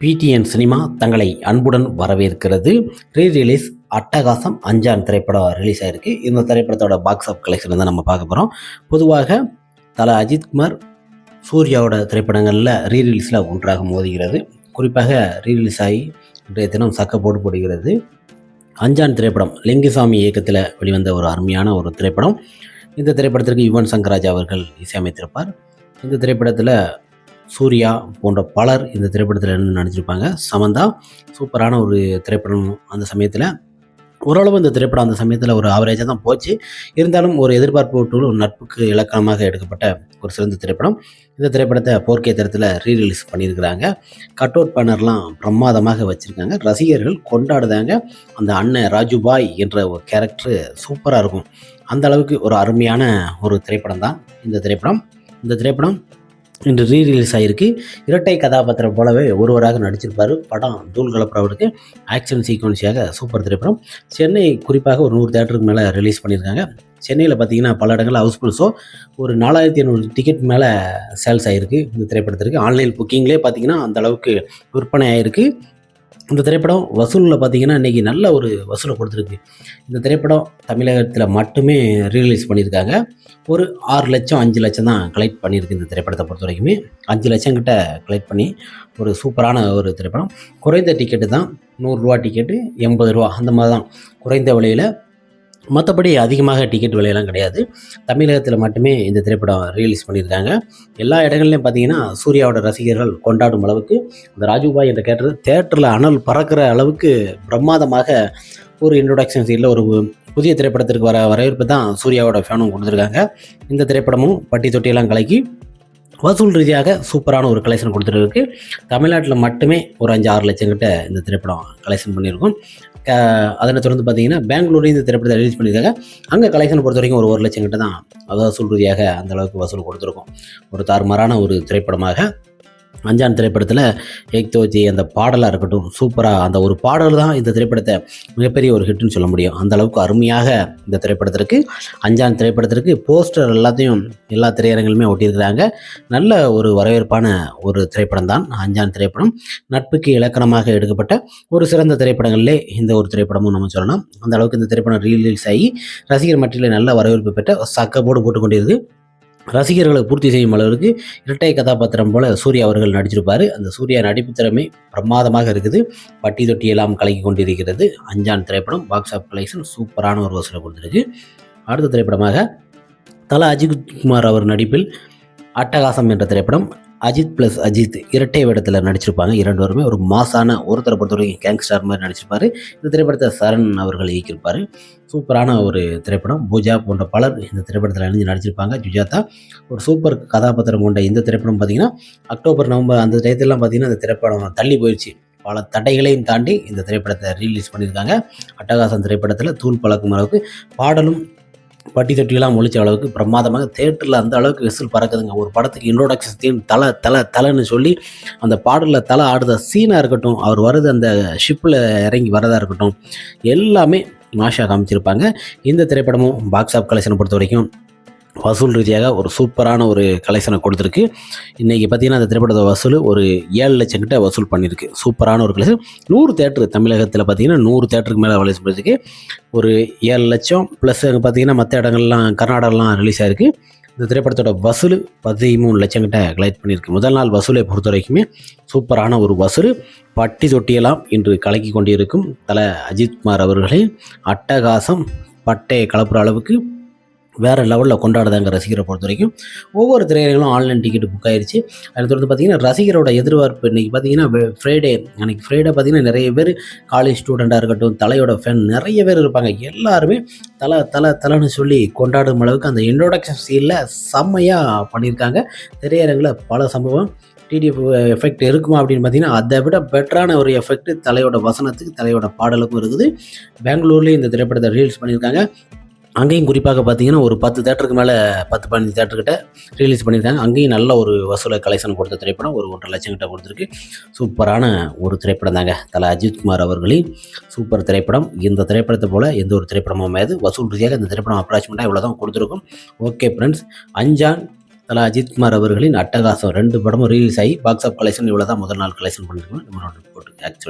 PTN cinema தங்களை அன்புடன் வரவேற்கிறது. ரீ ரிலீஸ் அட்டகாசம் அஞ்சான் திரைப்படம் ரிலீஸ் ஆயிருக்கு. இந்த திரைப்படத்தோட பாக்ஸ் ஆஃப் கலெக்ஷன் தான் நம்ம பார்க்க போகிறோம் பொதுவாக தல அஜித்குமார் சூர்யாவோட திரைப்படங்களில் ரீ ரிலீஸில் ஒன்றாக மோதுகிறது. குறிப்பாக ரீ ரிலீஸ் ஆகி இன்றைய தினம் சக்க போட்டு போடுகிறது. அஞ்சான் திரைப்படம் லிங்குசாமி இயக்கத்தில் வெளிவந்த ஒரு அருமையான ஒரு திரைப்படம். இந்த திரைப்படத்திற்கு யுவன் சங்கராஜ் அவர்கள் இசையமைத்திருப்பார். இந்த திரைப்படத்தில் சூர்யா போன்ற பலர் இந்த திரைப்படத்தில் இருந்து நடிச்சிருப்பாங்க? சமந்தா சூப்பரான ஒரு திரைப்படம் அந்த சமயத்தில். ஓரளவு இந்த திரைப்படம் அந்த சமயத்தில் ஒரு ஆவரேஜாக தான் போச்சு. இருந்தாலும் ஒரு எதிர்பார்ப்போட்டு ஒரு நட்புக்கு இலக்கணமாக எடுக்கப்பட்ட ஒரு சிறந்த திரைப்படம். இந்த திரைப்படத்தை போர்க்கே தரத்தில் ரீ ரிலீஸ் பண்ணியிருக்கிறாங்க. கட் அவுட் பேனர்லாம் பிரமாதமாக வச்சுருக்காங்க. ரசிகர்கள் கொண்டாடுதாங்க. அந்த அண்ணன் ராஜுபாய் என்ற ஒரு கேரக்டர் சூப்பராக இருக்கும். அந்த அளவுக்கு ஒரு அருமையான ஒரு திரைப்படம் தான் இந்த திரைப்படம். இந்த திரைப்படம் இன்று ரீ ரிலீஸ் ஆகிருக்கு இரட்டை கதாபாத்திரம் போலவே ஒருவராக நடிச்சிருப்பார். படம் தூள் கலப்புறவருக்கு ஆக்ஷன் சீக்வன்ஸியாக சூப்பர் திரைப்படம். சென்னை குறிப்பாக ஒரு நூறு தேட்டருக்கு மேலே ரிலீஸ் பண்ணியிருக்காங்க. சென்னையில் பார்த்தீங்கன்னா பல இடங்களில் ஹவுஸ்ஃபுல் ஷோ ஒரு நாலாயிரத்தி ஐநூறு டிக்கெட் மேலே சேல்ஸ் ஆகிருக்கு இந்த திரைப்படத்திற்கு. ஆன்லைன் புக்கிங்லேயே பார்த்தீங்கன்னா அந்த அளவுக்கு விற்பனை ஆகிருக்கு இந்த திரைப்படம் வசூலில் பார்த்தீங்கன்னா இன்றைக்கி நல்ல ஒரு வசூலை கொடுத்துருக்கு. இந்த திரைப்படம் தமிழகத்தில் மட்டுமே ரீலீஸ் பண்ணியிருக்காங்க. ஒரு ஆறு லட்சம் அஞ்சு லட்சம் தான் கலெக்ட் பண்ணியிருக்கு இந்த திரைப்படத்தை பொறுத்த வரைக்குமே. அஞ்சு லட்சம் கிட்ட கலெக்ட் பண்ணி ஒரு சூப்பரான ஒரு திரைப்படம். குறைந்த டிக்கெட்டு தான் நூறுரூவா டிக்கெட்டு எண்பது ரூபா அந்த மாதிரி தான். குறைந்த விலையில் மற்றபடி அதிகமாக டிக்கெட் விலையெல்லாம் கிடையாது. தமிழகத்தில் மட்டுமே இந்த திரைப்படம் ரிலீஸ் பண்ணியிருக்காங்க. எல்லா இடங்கள்லையும் பார்த்தீங்கன்னா சூர்யாவோட ரசிகர்கள் கொண்டாடும் அளவுக்கு இந்த ராஜுபாய் என்ற கேட்டர் தேட்டரில் அனல் பறக்கிற அளவுக்கு பிரமாதமாக ஒரு இன்ட்ரொடக்ஷன் சீனில் ஒரு புதிய திரைப்படத்திற்கு வர வரவேற்பு தான் சூர்யாவோட ஃபேனும் கொடுத்துருக்காங்க. இந்த திரைப்படமும் பட்டி தொட்டியெல்லாம் கலக்கி வசூல் ரீதியாக சூப்பரான ஒரு கலெக்ஷன் கொடுத்துருக்கு. தமிழ்நாட்டில் மட்டுமே ஒரு அஞ்சு ஆறு லட்சம் கிட்ட இந்த திரைப்படம் கலெக்ஷன் பண்ணியிருக்கோம். அதனை தொடர்ந்து பார்த்தீங்கன்னா பெங்களூரில் இந்த திரைப்படத்தை ரிலீஸ் பண்ணியிருக்காங்க. அங்கே கலெக்ஷன் பொறுத்த வரைக்கும் ஒரு ஒரு லட்சம் கிட்ட தான் அதாவது சொல்றதியாக அந்த அளவுக்கு வசூல் கொடுத்துருக்கோம். ஒரு தாறுமாறான ஒரு திரைப்படமாக அஞ்சான் திரைப்படத்தில் ஏக் தோஜி அந்த பாடலாக இருக்கட்டும் சூப்பராக அந்த ஒரு பாடல் தான் இந்த திரைப்படத்தை மிகப்பெரிய ஒரு ஹிட்னு சொல்ல முடியும். அந்த அளவுக்கு அருமையாக இந்த திரைப்படத்திற்கு அஞ்சான் திரைப்படத்திற்கு போஸ்டர் எல்லாத்தையும் எல்லா திரையரங்களுமே ஒட்டியிருக்கிறாங்க. நல்ல ஒரு வரவேற்பான ஒரு திரைப்படம் தான் அஞ்சான் திரைப்படம். நட்புக்கு இலக்கணமாக எடுக்கப்பட்ட ஒரு சிறந்த திரைப்படங்களிலே இந்த ஒரு திரைப்படமும் நம்ம சொல்லலாம். அந்த அளவுக்கு இந்த திரைப்படம் ரீலீஸ் ஆகி ரசிகர் மட்டியில் நல்ல வரவேற்பு பெற்ற சக்கப்போடு போட்டுக்கொண்டிருக்கு ரசிகர்களை பூர்த்தி செய்யும் அளவிற்கு இரட்டை கதாபாத்திரம் போல சூர்யா அவர்கள் நடிச்சிருப்பார். அந்த சூர்யா நடிப்பு திறமை பிரமாதமாக இருக்குது. பட்டி தொட்டி எல்லாம் கலக்கி கொண்டிருக்கிறது. அஞ்சான் திரைப்படம் பாக்ஸ் ஆஃப் கலெக்ஷன் சூப்பரான ஒரு வசூலை கொடுத்துருக்கு. அடுத்த திரைப்படமாக தல அஜித் குமார் அவர் நடிப்பில் அட்டகாசம் என்ற திரைப்படம் அஜித் ப்ளஸ் அஜித் இரட்டை வேடத்தில் நடிச்சிருப்பாங்க. இரண்டு பேருமே ஒரு மாசான ஒருத்தரை பொறுத்த வரைக்கும் கேங்ஸ்டார் மாதிரி நடிச்சிருப்பாரு. இந்த திரைப்படத்தை சரண் அவர்கள் இயக்கியிருப்பார். சூப்பரான ஒரு திரைப்படம். பூஜா போன்ற பலர் இந்த திரைப்படத்தில் இணைஞ்சு நடிச்சிருப்பாங்க. ஜுஜாதா ஒரு சூப்பர் கதாபாத்திரம் கொண்ட இந்த திரைப்படம் பார்த்தீங்கன்னா அக்டோபர் நவம்பர் அந்த டயத்திலலாம் பார்த்திங்கன்னா இந்த திரைப்படம் தள்ளி போயிடுச்சு பல தடைகளையும் தாண்டி இந்த திரைப்படத்தை ரிலீஸ் பண்ணியிருக்காங்க. அட்டகாசம் திரைப்படத்தில் தூள் பழக்கும் அளவுக்கு பாடலும் பட்டி தொட்டியெல்லாம் முழிச்ச அளவுக்கு பிரமாதமாக தேட்டரில் அந்த அளவுக்கு விசில் பறக்குதுங்க. ஒரு படத்துக்கு இன்ட்ரோடக்ஷன் தீம் தலை தலை தலைன்னு சொல்லி அந்த பாடலில் தலை ஆடுற சீனாக இருக்கட்டும் அவர் வருது அந்த ஷிப்பில் இறங்கி வரதாக இருக்கட்டும் எல்லாமே மாஷா காமிச்சிருப்பாங்க. இந்த திரைப்படமும் பாக்ஸ் ஆஃப் கலெக்ஷனை பொறுத்த வரைக்கும் வசூல் ரீதியாக ஒரு சூப்பரான ஒரு கலெக்ஷனை கொடுத்துருக்கு. இன்றைக்கி பார்த்தீங்கன்னா அந்த திரைப்படத்தை வசூல் ஒரு ஏழு லட்சம் கிட்ட வசூல் பண்ணியிருக்கு. சூப்பரான ஒரு கலெக்ஷன் நூறு தேட்டர் தமிழகத்தில் பார்த்தீங்கன்னா நூறு தேட்டருக்கு மேலே ரிலீஸ் பண்ணியிருக்கு. ஒரு ஏழு லட்சம் ப்ளஸ் அங்கே பார்த்தீங்கன்னா மற்ற இடங்கள்லாம் கர்நாடகாலாம் ரிலீஸ் ஆயிருக்கு. இந்த திரைப்படத்தோட வசூல் பதிமூணு லட்சம் கிட்ட கலெக்ட் பண்ணியிருக்கு. முதல் நாள் வசூலை பொறுத்த வரைக்குமே சூப்பரான ஒரு வசூல். பட்டி தொட்டியெல்லாம் இன்று கலக்கி கொண்டிருக்கும் தல அஜித்குமார் அவர்களே அட்டகாசம் பட்டையை கலப்புற அளவுக்கு வேறு லெவலில் கொண்டாடுதாங்க ரசிகரை பொறுத்த வரைக்கும் ஒவ்வொரு திரையரங்களும் ஆன்லைன் டிக்கெட் புக் ஆயிடுச்சு அதை தொடர்ந்து பார்த்திங்கன்னா ரசிகரோட எதிர்பார்ப்பு இன்றைக்கி பார்த்தீங்கன்னா ஃப்ரைடே அன்றைக்கி ஃப்ரைடே பார்த்தீங்கன்னா நிறைய பேர் காலேஜ் ஸ்டூடெண்ட்டாக இருக்கட்டும் தலையோட ஃபேன் நிறைய பேர் இருப்பாங்க. எல்லாருமே தலை தலை தலைன்னு சொல்லி கொண்டாடும் அளவுக்கு அந்த இன்ட்ரோடக்ஷன் சீனில் செம்மையாக பண்ணியிருக்காங்க. திரையரங்கில் பல சம்பவம். டிடிஎஃப் எஃபெக்ட் இருக்குமா அப்படின்னு பார்த்தீங்கன்னா அதை விட பெட்டரான ஒரு எஃபெக்ட் தலையோட வசனத்துக்கு தலையோட பாடலுக்கும் இருக்குது. பெங்களூர்லேயும் இந்த திரைப்படத்தை ரீல்ஸ் பண்ணியிருக்காங்க. அங்கேயும் குறிப்பாக பார்த்தீங்கன்னா ஒரு பத்து தேட்டருக்கு மேலே பத்து பதினஞ்சு தேட்டர்கிட்ட ரிலீஸ் பண்ணியிருக்காங்க. அங்கேயும் நல்ல ஒரு வசூலை கலெக்ஷன் கொடுத்த திரைப்படம் ஒரு ஒன்றரை லட்சம் கிட்ட கொடுத்துருக்கு. சூப்பரான ஒரு திரைப்படம் தாங்க. தல அஜித்குமார் அவர்களின் சூப்பர் திரைப்படம். இந்த திரைப்படத்தை போல் எந்த ஒரு திரைப்படமும் அமையாது. வசூல் ரீதியாக இந்த திரைப்படம் அப்ராச்மெண்ட்டாக இவ்வளோ தான் கொடுத்துருக்கும். ஓகே ஃப்ரெண்ட்ஸ் அஞ்சான் தலா அஜித்குமார் அவர்களின் அட்டகாசம். ரெண்டு படமும் ரிலீஸ் ஆகி பாக்ஸ் ஆஃப் கலெக்ஷன் இவ்வளோ தான் முதல் நாள் கலெக்ஷன் பண்ணிருக்கோம். நம்மளோட ரிப்போர்ட் ஆக்சுவலி